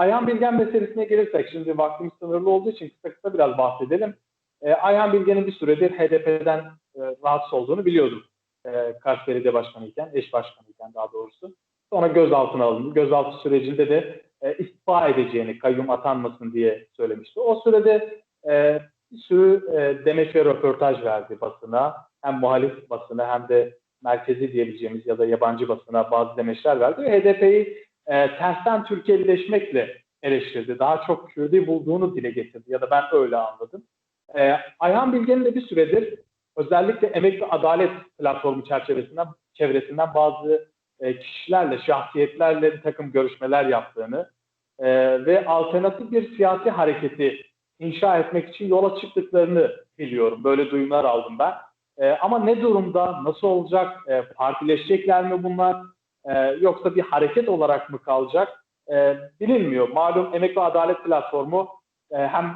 Ayhan Bilgen meselesine gelirsek, şimdi vaktimiz sınırlı olduğu için kısa kısa biraz bahsedelim. E, Ayhan Bilgen'in bir süredir HDP'den e, rahatsız olduğunu biliyordum. E, Kars Belediye Başkanı iken, eş başkanı iken daha doğrusu. Sonra gözaltına alındı. Gözaltı sürecinde de e, istifa edeceğini, kayyum atanmasın diye söylemişti. O sürede e, bir sürü e, demeç ve röportaj verdi basına. Hem muhalif basına hem de merkezi diyebileceğimiz ya da yabancı basına bazı demeçler verdi. Ve HDP'yi e, tersten Türkiye'lileşmekle eleştirdi. Daha çok Kürdi bulduğunu dile getirdi ya da ben öyle anladım. E, Ayhan Bilge'nin de bir süredir özellikle Emek ve Adalet platformu çerçevesinden çevresinden bazı e, kişilerle, şahsiyetlerle bir takım görüşmeler yaptığını e, ve alternatif bir siyasi hareketi inşa etmek için yola çıktıklarını biliyorum. Böyle duyumlar aldım ben. E, ama ne durumda, nasıl olacak, e, partileşecekler mi bunlar, e, yoksa bir hareket olarak mı kalacak e, bilinmiyor. Malum Emek ve Adalet platformu e, hem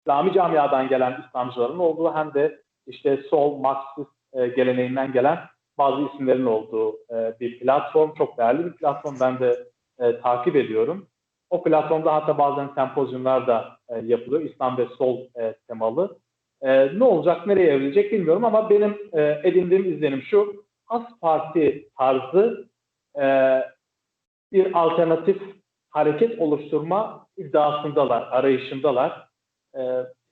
İslami camiadan gelen İslamcıların olduğu hem de işte sol, Marksist e, geleneğinden gelen bazı isimlerin olduğu e, bir platform. Çok değerli bir platform. Ben de e, takip ediyorum. O platformda hatta bazen sempozyumlar da e, yapılıyor. İslam ve sol e, temalı. E, ne olacak, nereye evrilecek bilmiyorum ama benim e, edindiğim izlenim şu. As Parti tarzı e, bir alternatif hareket oluşturma iddiasındalar, arayışındalar. E,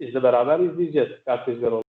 biz de beraber izleyeceğiz gazeteciler olarak.